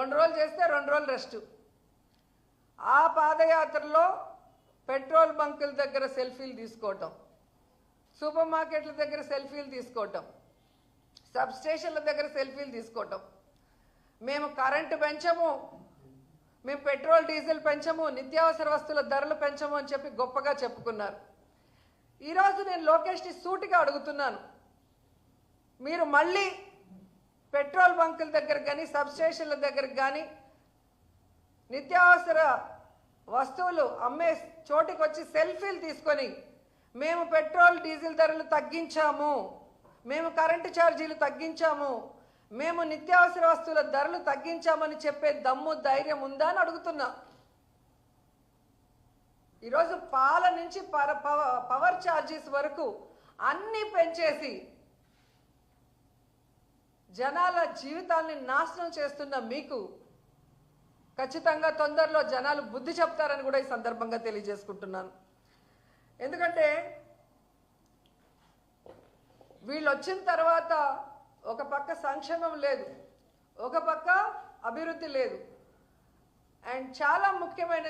రెండు రోజులు చేస్తే రెండు రోజులు రెస్ట్. ఆ పాదయాత్రలో పెట్రోల్ బంకుల దగ్గర సెల్ఫీలు తీసుకోవటం సూపర్ మార్కెట్ల దగ్గర సెల్ఫీలు తీసుకోవటం సబ్ స్టేషన్ల దగ్గర సెల్ఫీలు తీసుకోవటం. మేము కరెంటు పెంచము మేము పెట్రోల్ డీజిల్ పెంచము నిత్యావసర వస్తువుల ధరలు పెంచము అని చెప్పి గొప్పగా చెప్పుకున్నారు. ఈరోజు నేను లోకేష్ని సూటిగా అడుగుతున్నాను. మీరు మళ్ళీ పెట్రోల్ బంకుల దగ్గర కానీ సబ్స్టేషన్ల దగ్గర కానీ నిత్యావసర వస్తువులు అమ్మే చోటికి వచ్చి సెల్ఫీలు తీసుకొని మేము పెట్రోల్ డీజిల్ ధరలు తగ్గించాము. మేము కరెంటు ఛార్జీలు తగ్గించాము. మేము నిత్యావసర వస్తువుల ధరలు తగ్గించామని చెప్పే దమ్ము ధైర్యం ఉందా అని అడుగుతున్నా. ఈరోజు పాల నుంచి పవ- పవర్ ఛార్జెస్ వరకు అన్నీ పెంచేసి జనాల జీవితాల్ని నాశనం చేస్తున్న మీకు ఖచ్చితంగా తొందరలో జనాలు బుద్ధి చెప్తారని కూడా ఈ సందర్భంగా తెలియజేసుకుంటున్నాను. ఎందుకంటే వీళ్ళు వచ్చిన తర్వాత ఒక పక్క సంక్షేమం లేదు ఒక పక్క అభివృద్ధి లేదు. అండ్ చాలా ముఖ్యమైన